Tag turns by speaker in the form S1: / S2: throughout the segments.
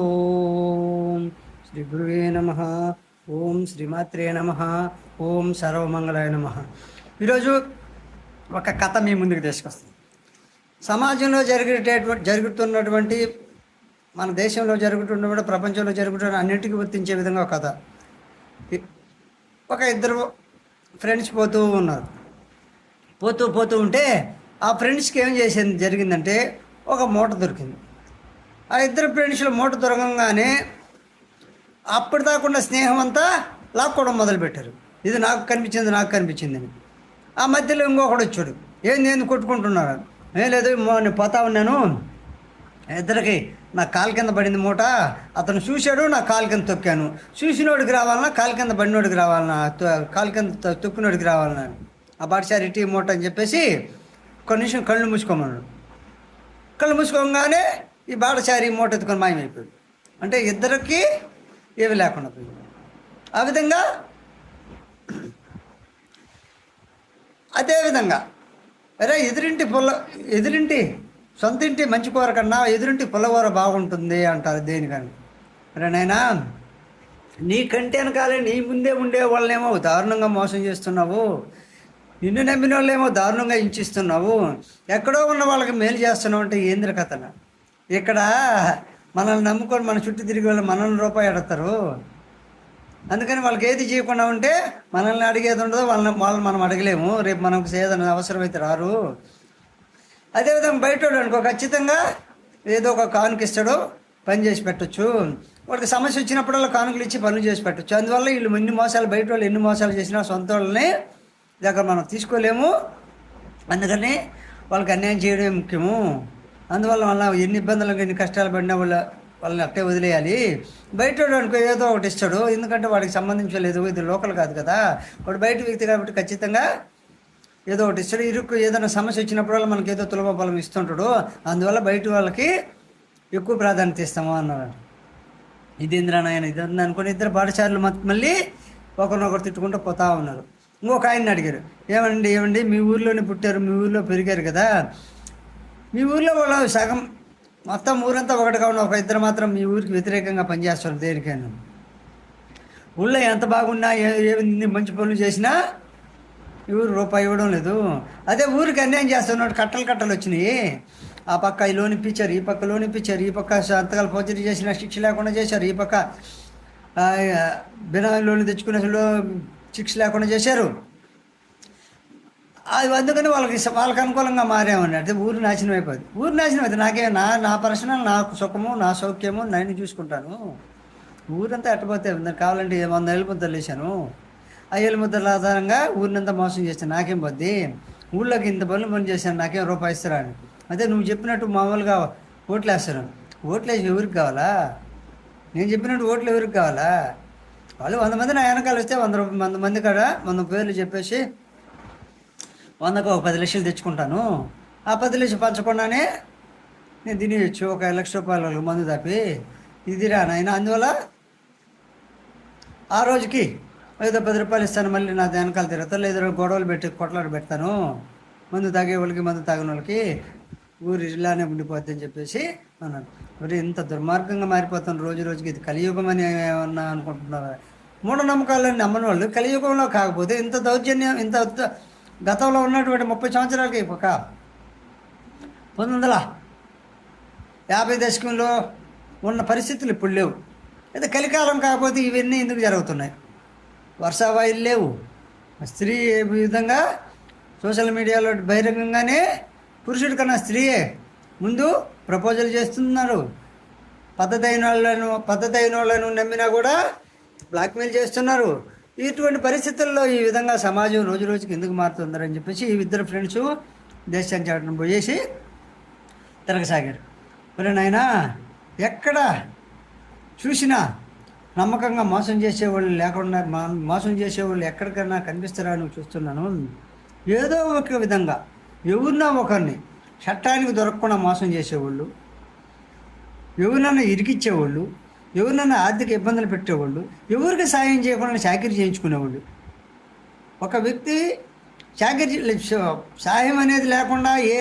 S1: ఓం శ్రీ గురువే నమ ఓం శ్రీమాత్రే నమ ఓం సర్వమంగళాయ నమ ఈరోజు ఒక కథ మీ ముందుకు తీసుకొస్తుంది సమాజంలో జరిగేటటువంటి జరుగుతున్నటువంటి మన దేశంలో జరుగుతున్నటువంటి ప్రపంచంలో జరుగుతున్న అన్నింటికి గుర్తించే విధంగా ఒక కథ ఒక ఇద్దరు ఫ్రెండ్స్ పోతూ ఉన్నారు పోతూ పోతూ ఉంటే ఆ ఫ్రెండ్స్కి ఏం చేసింది జరిగిందంటే ఒక మూట దొరికింది ఆ ఇద్దరు ఫ్రెండ్స్లు మూట దొరకంగానే అప్పుడు దాకుండా స్నేహం అంతా లాక్కోవడం మొదలుపెట్టారు ఇది నాకు కనిపించింది నాకు కనిపించింది అని ఆ మధ్యలో ఇంకొకటి వచ్చాడు ఏం నేను కొట్టుకుంటున్నారు ఏం లేదు నేను పోతా ఉన్నాను ఇద్దరికి నా కాలు కింద పడింది మూట అతను చూశాడు నా కాలు కింద తొక్కాను చూసినోడికి రావాలన్నా కాలు కింద పడినోడికి రావాలన్నా కాల్ కింద తొక్కినోడికి రావాలన్నా ఆ బాటసారి ఇటీ మూట అని చెప్పేసి కొన్ని నిమిషం కళ్ళు మూసుకోమన్నాడు కళ్ళు మూసుకోగానే ఈ మూట మూటెత్తుకొని మాయమైపోయింది అంటే ఇద్దరికి ఏమి లేకుండా పోయింది ఆ విధంగా అదేవిధంగా అరే ఎదురింటి పుల్ల ఎదురింటి సొంత ఇంటి మంచి కూర కన్నా ఎదురింటి పుల్లకూర బాగుంటుంది అంటారు దేనికని అరే నీ నీకంటే వెనకాలే నీ ముందే ఉండే వాళ్ళనేమో దారుణంగా మోసం చేస్తున్నావు నిన్ను నమ్మిన వాళ్ళేమో దారుణంగా హింసిస్తున్నావు ఎక్కడో ఉన్న వాళ్ళకి మేలు చేస్తున్నావు అంటే ఏంద్ర కథన ఇక్కడ మనల్ని నమ్ముకొని మన చుట్టూ తిరిగి వాళ్ళు మనల్ని రూపాయి అడతారు అందుకని వాళ్ళకి ఏది చేయకుండా ఉంటే మనల్ని అడిగేది ఉండదు వాళ్ళని వాళ్ళని మనం అడగలేము రేపు మనకు చేయదని అవసరమైతే రారు అదేవిధంగా బయట అనుకో ఖచ్చితంగా ఏదో ఒక ఇస్తాడు పని చేసి పెట్టచ్చు వాడికి సమస్య వచ్చినప్పుడల్లా కానుకలు ఇచ్చి పనులు చేసి పెట్టచ్చు అందువల్ల వీళ్ళు ఎన్ని మోసాలు బయట వాళ్ళు ఎన్ని మోసాలు చేసినా సొంత వాళ్ళని దగ్గర మనం తీసుకోలేము అందుకని వాళ్ళకి అన్యాయం చేయడమే ముఖ్యము అందువల్ల వాళ్ళ ఎన్ని ఇబ్బందులు ఎన్ని కష్టాలు పడినా వాళ్ళ వాళ్ళని అట్టే వదిలేయాలి బయట అనుకో ఏదో ఒకటి ఇస్తాడు ఎందుకంటే వాడికి లేదు ఇది లోకల్ కాదు కదా వాడు బయట వ్యక్తి కాబట్టి ఖచ్చితంగా ఏదో ఒకటి ఇస్తాడు ఇరుక్కు ఏదైనా సమస్య వచ్చినప్పుడు మనకి ఏదో తులభ బలం ఇస్తుంటాడు అందువల్ల బయట వాళ్ళకి ఎక్కువ ప్రాధాన్యత ఇస్తాము అన్నారు ఇదేంద్రా నాయన ఇది అనుకుని ఇద్దరు పాఠశాలలు మళ్ళీ ఒకరినొకరు తిట్టుకుంటూ పోతా ఉన్నారు ఇంకొక ఆయన్ని అడిగారు ఏమండి ఏమండి మీ ఊర్లోనే పుట్టారు మీ ఊర్లో పెరిగారు కదా మీ ఊర్లో వాళ్ళు సగం మొత్తం ఊరంతా ఒకటిగా ఉన్న ఒక ఇద్దరు మాత్రం మీ ఊరికి వ్యతిరేకంగా పనిచేస్తారు దేనికైనా ఊళ్ళో ఎంత బాగున్నా ఏ మంచి పనులు చేసినా ఊరు రూపాయి ఇవ్వడం లేదు అదే ఊరికి అన్యాయం చేస్తున్నాడు కట్టలు కట్టలు వచ్చినాయి ఆ పక్క ఈ లోన్ ఇప్పించారు ఈ పక్క లోన్ ఇప్పించారు ఈ పక్క అంతకాల పోచరి చేసిన శిక్ష లేకుండా చేశారు ఈ పక్క బినామీ లోన్ తెచ్చుకునే శిక్ష లేకుండా చేశారు అది అందుకని వాళ్ళకి వాళ్ళకి అనుకూలంగా మారేమని అంటే ఊరు నాశనం అయిపోద్ది ఊరు నాశనం అయితే నాకే నా నా పర్సనల్ నా సుఖము నా సౌఖ్యము నేను చూసుకుంటాను ఊరంతా ఎట్టపోతే కావాలంటే వంద ఎల్లుముద్ద లేచాను ఆ ముద్దల ఆధారంగా ఊరినంతా మోసం చేస్తాను నాకేం పోద్ది ఊళ్ళోకి ఇంత పనులు పని చేశాను నాకేం రూపాయి ఇస్తారా అని అదే నువ్వు చెప్పినట్టు మామూలుగా ఓట్లు వేస్తాను ఓట్లు వేసి ఎవరికి కావాలా నేను చెప్పినట్టు ఓట్లు ఎవరికి కావాలా వాళ్ళు వంద మంది నా వెనకాల వస్తే వంద వంద మంది కాడ వంద పేర్లు చెప్పేసి వందకు ఒక పది లక్షలు తెచ్చుకుంటాను ఆ పది లక్షలు పంచకుండానే నేను తినేయచ్చు ఒక లక్ష రూపాయలు మందు తప్పి ఇదిరా నాయన అందువల్ల ఆ రోజుకి ఐదో పది రూపాయలు ఇస్తాను మళ్ళీ నా వెనకాల తిరుగుతా లేదా గొడవలు పెట్టి కొట్లాడు పెడతాను మందు తాగే వాళ్ళకి మందు తాగిన వాళ్ళకి ఊరి ఇలానే ఉండిపోద్ది అని చెప్పేసి అన్నాను మరి ఇంత దుర్మార్గంగా మారిపోతాను రోజు రోజుకి ఇది కలియుగం అని ఏమన్నా అనుకుంటున్నారు మూఢనమ్మకాలని నమ్మని వాళ్ళు కలియుగంలో కాకపోతే ఇంత దౌర్జన్యం ఇంత గతంలో ఉన్నటువంటి ముప్పై సంవత్సరాలకి ఒక పంతొమ్మిది వందల యాభై దశకంలో ఉన్న పరిస్థితులు ఇప్పుడు లేవు అయితే కలికాలం కాకపోతే ఇవన్నీ ఎందుకు జరుగుతున్నాయి వర్షావాయులు లేవు స్త్రీ విధంగా సోషల్ మీడియాలో బహిరంగంగానే పురుషుడి కన్నా స్త్రీయే ముందు ప్రపోజల్ చేస్తున్నారు పద్ధతి అయిన వాళ్ళను పద్ధతి అయిన వాళ్ళను నమ్మినా కూడా బ్లాక్మెయిల్ చేస్తున్నారు ఇటువంటి పరిస్థితుల్లో ఈ విధంగా సమాజం రోజు రోజుకి ఎందుకు మారుతుందని చెప్పేసి ఈ ఇద్దరు ఫ్రెండ్స్ దేశాన్ని చాటం పోయేసి తిరగసాగారు మరి నాయన ఎక్కడ చూసినా నమ్మకంగా మోసం చేసేవాళ్ళు లేకుండా మోసం చేసేవాళ్ళు ఎక్కడికైనా కనిపిస్తారా అని చూస్తున్నాను ఏదో ఒక విధంగా ఎవరినా ఒకరిని చట్టానికి దొరకకుండా మోసం చేసేవాళ్ళు ఎవరినైనా ఇరికిచ్చేవాళ్ళు ఎవరినైనా ఆర్థిక ఇబ్బందులు పెట్టేవాళ్ళు ఎవరికి సాయం చేయకుండా చాకరీ చేయించుకునేవాళ్ళు ఒక వ్యక్తి చాకరీ సాయం అనేది లేకుండా ఏ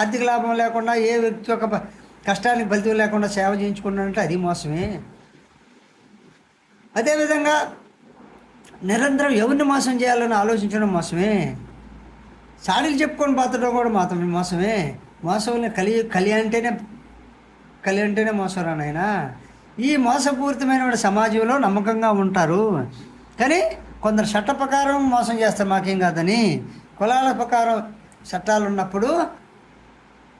S1: ఆర్థిక లాభం లేకుండా ఏ వ్యక్తి యొక్క కష్టానికి ఫలితం లేకుండా సేవ చేయించుకున్నాడంటే అది మోసమే అదేవిధంగా నిరంతరం ఎవరిని మోసం చేయాలని ఆలోచించడం మోసమే సాడీలు చెప్పుకొని పాతడం కూడా మాత్రమే మోసమే మోసం కలి కలి అంటేనే కలి అంటేనే మోసం రా నాయనా ఈ మోసపూరితమైన సమాజంలో నమ్మకంగా ఉంటారు కానీ కొందరు చట్ట ప్రకారం మోసం చేస్తారు మాకేం కాదని కులాల ప్రకారం చట్టాలు ఉన్నప్పుడు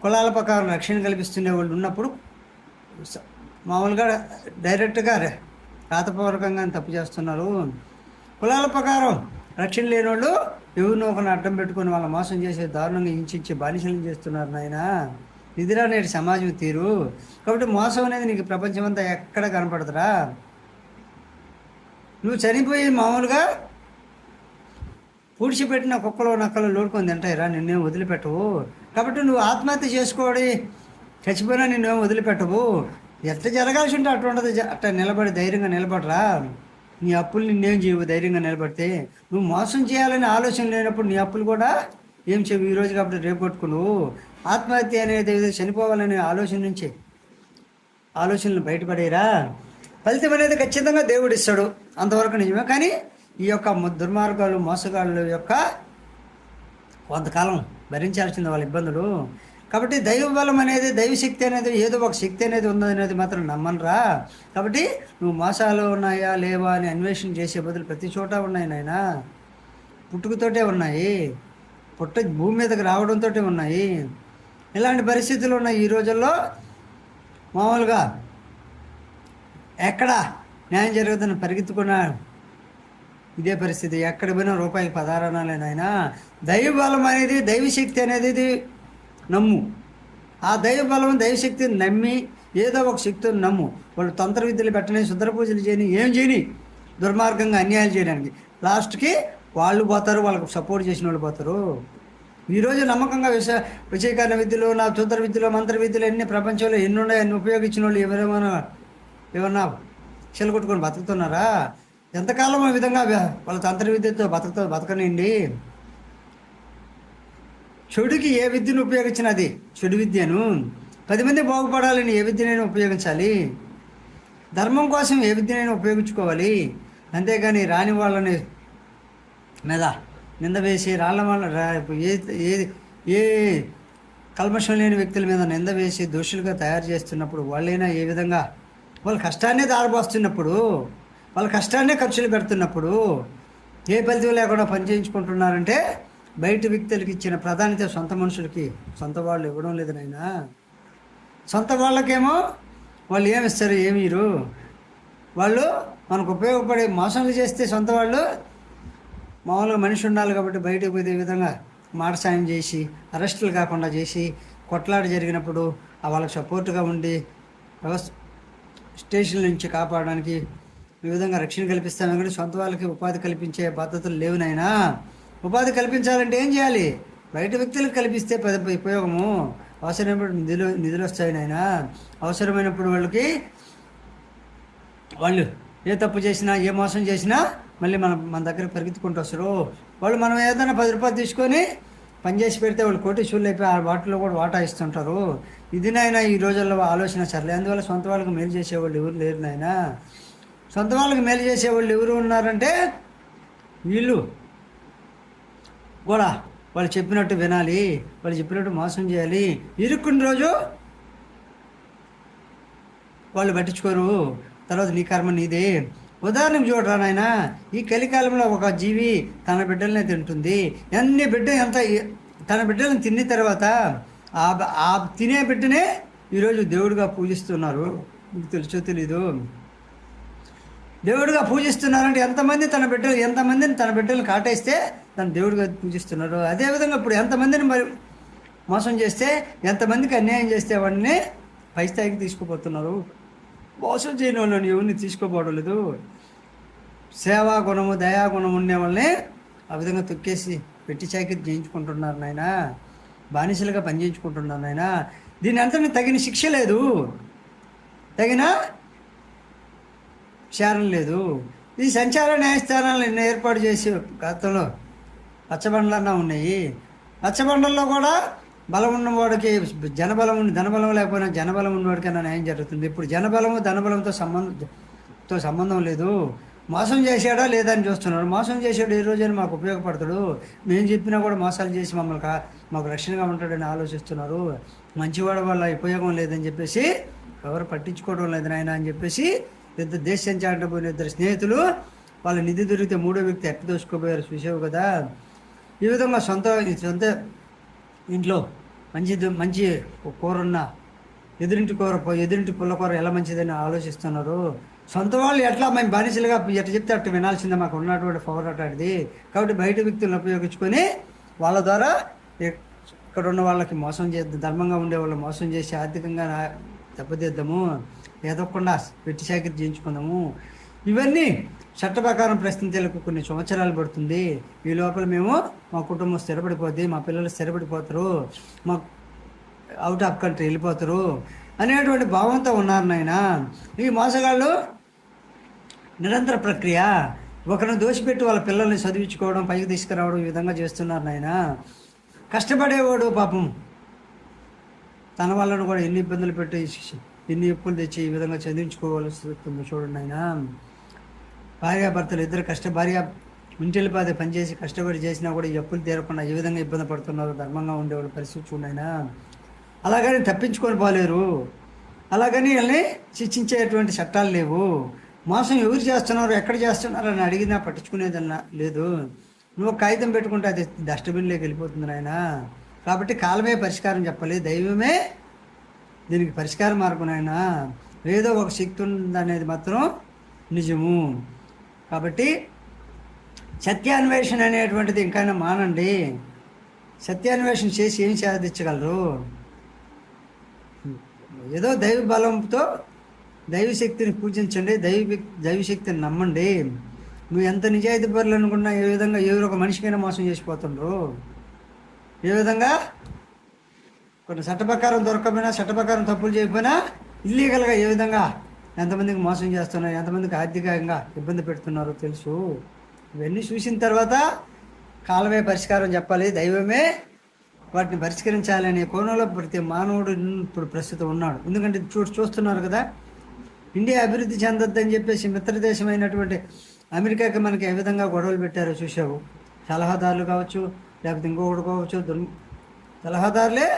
S1: కులాల ప్రకారం రక్షణ కల్పిస్తున్న వాళ్ళు ఉన్నప్పుడు మామూలుగా డైరెక్ట్గా రాతపూర్వకంగా తప్పు చేస్తున్నారు కులాల ప్రకారం రక్షణ లేని వాళ్ళు ఎవరినో ఒక అడ్డం పెట్టుకొని వాళ్ళ మోసం చేసే దారుణంగా హింసించే బానిసలు చేస్తున్నారు నాయన ఇదిరా నేటి సమాజం తీరు కాబట్టి మోసం అనేది నీకు ప్రపంచం అంతా ఎక్కడ కనపడదురా నువ్వు చనిపోయి మామూలుగా పూడ్చిపెట్టిన కుక్కలో నక్కలు లోడుకొని తింటాయిరా నిన్నేం వదిలిపెట్టవు కాబట్టి నువ్వు ఆత్మహత్య చేసుకోవడి చచ్చిపోయినా నిన్నేం వదిలిపెట్టవు ఎంత జరగాల్సి ఉంటే అటు ఉండదు అట్ట నిలబడి ధైర్యంగా నిలబడరా నీ అప్పులు నిన్నేం చేయవు ధైర్యంగా నిలబడితే నువ్వు మోసం చేయాలనే ఆలోచన లేనప్పుడు నీ అప్పులు కూడా ఏం చేయవు ఈ రోజు కాబట్టి రేపు నువ్వు ఆత్మహత్య అనేది చనిపోవాలనే ఆలోచన నుంచి ఆలోచనలు బయటపడేరా ఫలితం అనేది ఖచ్చితంగా దేవుడు ఇస్తాడు అంతవరకు నిజమే కానీ ఈ యొక్క దుర్మార్గాలు మోసగాళ్ళ యొక్క కొంతకాలం భరించాల్సింది వాళ్ళ ఇబ్బందులు కాబట్టి దైవ బలం అనేది దైవశక్తి అనేది ఏదో ఒక శక్తి అనేది ఉందనేది మాత్రం నమ్మనరా కాబట్టి నువ్వు మోసాలు ఉన్నాయా లేవా అని అన్వేషణ చేసే బదులు ప్రతి చోట ఉన్నాయి నాయన పుట్టుకతోటే ఉన్నాయి పుట్ట భూమి మీదకి రావడంతో ఉన్నాయి ఇలాంటి పరిస్థితులు ఉన్నాయి ఈ రోజుల్లో మామూలుగా ఎక్కడ న్యాయం జరుగుతుందని పరిగెత్తుకున్నాడు ఇదే పరిస్థితి ఎక్కడ పోయినా రూపాయికి పదారణాలేను దైవ దైవబలం అనేది దైవశక్తి అనేది నమ్ము ఆ దైవబలం దైవశక్తిని నమ్మి ఏదో ఒక శక్తిని నమ్ము వాళ్ళు తంత్ర విద్యలు పెట్టని శుద్ర పూజలు చేయని ఏం చేయని దుర్మార్గంగా అన్యాయాలు చేయడానికి లాస్ట్కి వాళ్ళు పోతారు వాళ్ళకు సపోర్ట్ చేసిన వాళ్ళు పోతారు ఈరోజు నమ్మకంగా విశ విషయకరణ విద్యలు నా తూత్ర విద్యలు మంత్ర విద్యలు ఎన్ని ప్రపంచంలో ఎన్ని ఉన్నాయో అన్ని ఉపయోగించిన వాళ్ళు ఎవరేమైనా ఏమన్నా చెలగొట్టుకొని బతుకుతున్నారా ఎంతకాలం ఈ విధంగా వాళ్ళ తంత్ర విద్యతో బతుకుతో బతకనండి చెడుకి ఏ విద్యను ఉపయోగించినది చెడు విద్యను పది మంది బాగుపడాలని ఏ విద్యనైనా ఉపయోగించాలి ధర్మం కోసం ఏ విద్యనైనా ఉపయోగించుకోవాలి అంతేగాని రాని వాళ్ళని మీద నింద వేసి రాళ్ళ ఏ ఏ ఏ కల్మషం లేని వ్యక్తుల మీద నింద వేసి దోషులుగా తయారు చేస్తున్నప్పుడు వాళ్ళైనా ఏ విధంగా వాళ్ళ కష్టాన్ని దారిపోస్తున్నప్పుడు వాళ్ళ కష్టాన్నే ఖర్చులు పెడుతున్నప్పుడు ఏ ఫలితం లేకుండా పనిచేయించుకుంటున్నారంటే బయట వ్యక్తులకి ఇచ్చిన ప్రాధాన్యత సొంత మనుషులకి సొంత వాళ్ళు ఇవ్వడం లేదు నాయన సొంత వాళ్ళకేమో వాళ్ళు ఏమి ఇస్తారు ఏమిరు వాళ్ళు మనకు ఉపయోగపడే మోసాలు చేస్తే సొంత వాళ్ళు మామూలుగా మనిషి ఉండాలి కాబట్టి బయటకు పోయే విధంగా మాట సాయం చేసి అరెస్టులు కాకుండా చేసి కొట్లాడి జరిగినప్పుడు వాళ్ళకి సపోర్ట్గా ఉండి స్టేషన్ నుంచి కాపాడడానికి ఈ విధంగా రక్షణ కల్పిస్తామే కానీ సొంత వాళ్ళకి ఉపాధి కల్పించే పద్ధతులు లేవునైనా ఉపాధి కల్పించాలంటే ఏం చేయాలి బయట వ్యక్తులకు కల్పిస్తే పెద్ద ఉపయోగము అవసరమైనప్పుడు నిధులు నిధులు వస్తాయినైనా అవసరమైనప్పుడు వాళ్ళకి వాళ్ళు ఏ తప్పు చేసినా ఏ మోసం చేసినా మళ్ళీ మన మన దగ్గర పరిగెత్తుకుంటూ వస్తారు వాళ్ళు మనం ఏదైనా పది రూపాయలు తీసుకొని పనిచేసి పెడితే వాళ్ళు కోటీశ్వరులు అయిపోయి ఆ వాటిలో కూడా వాటా ఇస్తుంటారు ఇది నాయన ఈ రోజుల్లో ఆలోచన సర్లే అందువల్ల సొంత వాళ్ళకి మేలు చేసేవాళ్ళు ఎవరు లేరు నాయన సొంత వాళ్ళకి మేలు చేసేవాళ్ళు ఎవరు ఉన్నారంటే వీళ్ళు కూడా వాళ్ళు చెప్పినట్టు వినాలి వాళ్ళు చెప్పినట్టు మోసం చేయాలి ఇరుక్కున్న రోజు వాళ్ళు పట్టించుకోరు తర్వాత నీ కర్మ నీదే ఉదాహరణకు చూడరా ఈ కలికాలంలో ఒక జీవి తన బిడ్డలనే తింటుంది అన్ని బిడ్డ ఎంత తన బిడ్డలను తిన్న తర్వాత ఆ ఆ తినే బిడ్డనే ఈరోజు దేవుడిగా పూజిస్తున్నారు మీకు తెలుసో తెలీదు దేవుడిగా పూజిస్తున్నారంటే ఎంతమంది తన బిడ్డలు ఎంతమందిని తన బిడ్డలు కాటేస్తే తను దేవుడిగా పూజిస్తున్నారు అదేవిధంగా ఇప్పుడు ఎంతమందిని మరి మోసం చేస్తే ఎంతమందికి అన్యాయం చేస్తే వాడిని పై స్థాయికి తీసుకుపోతున్నారు మోసం చేయని వాళ్ళని ఎవరిని తీసుకోపోవడం లేదు సేవా గుణము దయాగుణం ఉండే వాళ్ళని ఆ విధంగా తొక్కేసి పెట్టి చాకిరి చేయించుకుంటున్నారు నాయన బానిసలుగా పనిచేయించుకుంటున్నారు నాయన దీని అంత తగిన శిక్ష లేదు తగిన క్షారం లేదు ఈ సంచార న్యాయస్థానాలను ఏర్పాటు చేసి గతంలో పచ్చబండలన్నా ఉన్నాయి పచ్చబండల్లో కూడా బలం ఉన్నవాడికి జనబలం ధనబలం లేకపోయినా జనబలం ఉన్నవాడికైనా న్యాయం జరుగుతుంది ఇప్పుడు జనబలము ధనబలంతో సంబంధంతో సంబంధం లేదు మోసం చేశాడా లేదా అని చూస్తున్నారు మోసం చేసాడు ఏ రోజైనా మాకు ఉపయోగపడతాడు మేము చెప్పినా కూడా మోసాలు చేసి మమ్మల్ని కా మాకు రక్షణగా ఉంటాడని ఆలోచిస్తున్నారు మంచివాడు వల్ల ఉపయోగం లేదని చెప్పేసి ఎవరు పట్టించుకోవడం లేదు నాయన అని చెప్పేసి ఇద్దరు దేశం చాటబోయిన ఇద్దరు స్నేహితులు వాళ్ళ నిధి దొరికితే మూడో వ్యక్తి ఎట్టదోసుకోపోయారు చూసావు కదా ఈ విధంగా సొంత సొంత ఇంట్లో మంచి మంచి కూర ఉన్న ఎదురింటి కూర ఎదురింటి పుల్లకూర ఎలా మంచిదని ఆలోచిస్తున్నారు సొంత వాళ్ళు ఎట్లా మేము బానిసలుగా ఎట్లా చెప్తే అట్టు వినాల్సిందే మాకు ఉన్నటువంటి పవర్ అటాడిది కాబట్టి బయట వ్యక్తులను ఉపయోగించుకొని వాళ్ళ ద్వారా ఇక్కడ ఉన్న వాళ్ళకి మోసం చేద్దాం ధర్మంగా ఉండే వాళ్ళు మోసం చేసి ఆర్థికంగా దెబ్బతీద్దాము ఏదోకుండా పెట్టి సేకరి చేయించుకుందాము ఇవన్నీ చట్ట ప్రకారం ప్రశ్నించేలకు కొన్ని సంవత్సరాలు పడుతుంది ఈ లోపల మేము మా కుటుంబం స్థిరపడిపోద్ది మా పిల్లలు స్థిరపడిపోతారు మా అవుట్ ఆఫ్ కంట్రీ వెళ్ళిపోతారు అనేటువంటి భావంతో ఉన్నారు నాయన ఈ మోసగాళ్ళు నిరంతర ప్రక్రియ ఒకరిని దోషిపెట్టి వాళ్ళ పిల్లల్ని చదివించుకోవడం పైకి తీసుకురావడం ఈ విధంగా చేస్తున్నారు నాయన కష్టపడేవాడు పాపం తన వాళ్ళను కూడా ఎన్ని ఇబ్బందులు పెట్టి ఎన్ని ఎప్పులు తెచ్చి ఈ విధంగా చదివించుకోవాల్సి వస్తుంది చూడండి ఆయన భార్యాభర్తలు ఇద్దరు కష్ట భార్య ఇంటిల్లి బాధ పనిచేసి కష్టపడి చేసినా కూడా ఈ అప్పులు తీరకుండా ఏ విధంగా ఇబ్బంది పడుతున్నారో ధర్మంగా ఉండేవాళ్ళు పరిస్థితి చూడండి ఆయన అలాగని తప్పించుకొని పోలేరు అలాగని వీళ్ళని శిక్షించేటువంటి చట్టాలు లేవు మోసం ఎవరు చేస్తున్నారు ఎక్కడ చేస్తున్నారు అని అడిగినా పట్టించుకునేదన్నా లేదు నువ్వు కాగితం పెట్టుకుంటే అది డస్ట్బిన్లోకి వెళ్ళిపోతుంది ఆయన కాబట్టి కాలమే పరిష్కారం చెప్పాలి దైవమే దీనికి పరిష్కార మార్గం ఆయన ఏదో ఒక శక్తి ఉందనేది మాత్రం నిజము కాబట్టి సత్యాన్వేషణ అనేటువంటిది ఇంకైనా మానండి సత్యాన్వేషణ చేసి ఏం సాధించగలరు ఏదో దైవ బలంతో దైవశక్తిని పూజించండి దైవ దైవశక్తిని నమ్మండి నువ్వు ఎంత నిజాయితీ పరులు అనుకున్నా ఏ విధంగా ఏ ఒక మనిషికైనా మోసం చేసిపోతుండ్రు ఏ విధంగా కొన్ని చట్టప్రకారం దొరకపోయినా చట్టప్రకారం తప్పులు చేయకపోయినా ఇల్లీగల్గా ఏ విధంగా ఎంతమందికి మోసం చేస్తున్నారు ఎంతమందికి ఆర్థికంగా ఇబ్బంది పెడుతున్నారో తెలుసు ఇవన్నీ చూసిన తర్వాత కాలమే పరిష్కారం చెప్పాలి దైవమే వాటిని పరిష్కరించాలనే కోణంలో ప్రతి మానవుడు ఇప్పుడు ప్రస్తుతం ఉన్నాడు ఎందుకంటే చూ చూస్తున్నారు కదా ఇండియా అభివృద్ధి చెందొద్దని చెప్పేసి అయినటువంటి అమెరికాకి మనకి ఏ విధంగా గొడవలు పెట్టారో చూసావు సలహాదారులు కావచ్చు లేకపోతే ఇంకొకటి కావచ్చు దుర్ సలహాదారులే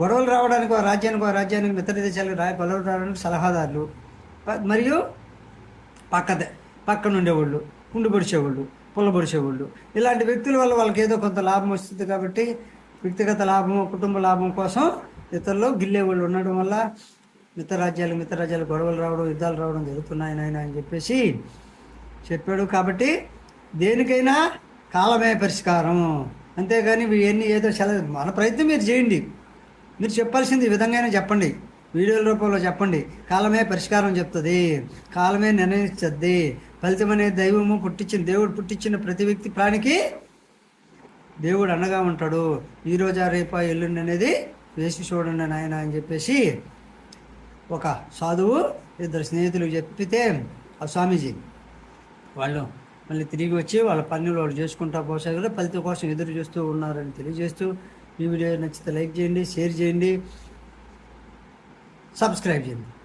S1: గొడవలు రావడానికి ఒక రాజ్యానికి ఒక రాజ్యానికి మిత్ర దేశాలకు రా గొడవలు రావడానికి సలహాదారులు మరియు పక్కదే పక్కన ఉండేవాళ్ళు కుండు పొడిచేవాళ్ళు పొడిచేవాళ్ళు ఇలాంటి వ్యక్తుల వల్ల వాళ్ళకి ఏదో కొంత లాభం వస్తుంది కాబట్టి వ్యక్తిగత లాభం కుటుంబ లాభం కోసం ఇతరులు గిల్లేవాళ్ళు ఉండడం వల్ల మిత్ర రాజ్యాలు మిత్ర రాజ్యాలు గొడవలు రావడం యుద్ధాలు రావడం జరుగుతున్నాయి నాయన అని చెప్పేసి చెప్పాడు కాబట్టి దేనికైనా కాలమే పరిష్కారం అంతేగాని ఇవన్నీ ఏదో చాలా మన ప్రయత్నం మీరు చేయండి మీరు చెప్పాల్సింది ఈ విధంగానే చెప్పండి వీడియోల రూపంలో చెప్పండి కాలమే పరిష్కారం చెప్తుంది కాలమే నిర్ణయిస్తుంది ఫలితం అనే దైవము పుట్టించిన దేవుడు పుట్టించిన ప్రతి వ్యక్తి ప్రాణికి దేవుడు అన్నగా ఉంటాడు ఈరోజా రేపా ఎల్లుండి అనేది వేసి చూడండి నాయన అని చెప్పేసి ఒక సాధువు ఇద్దరు స్నేహితులు చెప్పితే ఆ స్వామీజీ వాళ్ళు మళ్ళీ తిరిగి వచ్చి వాళ్ళ పనులు వాళ్ళు చేసుకుంటా కదా ఫలితం కోసం ఎదురు చూస్తూ ఉన్నారని తెలియజేస్తూ ఈ వీడియో నచ్చితే లైక్ చేయండి షేర్ చేయండి సబ్స్క్రైబ్ చేయండి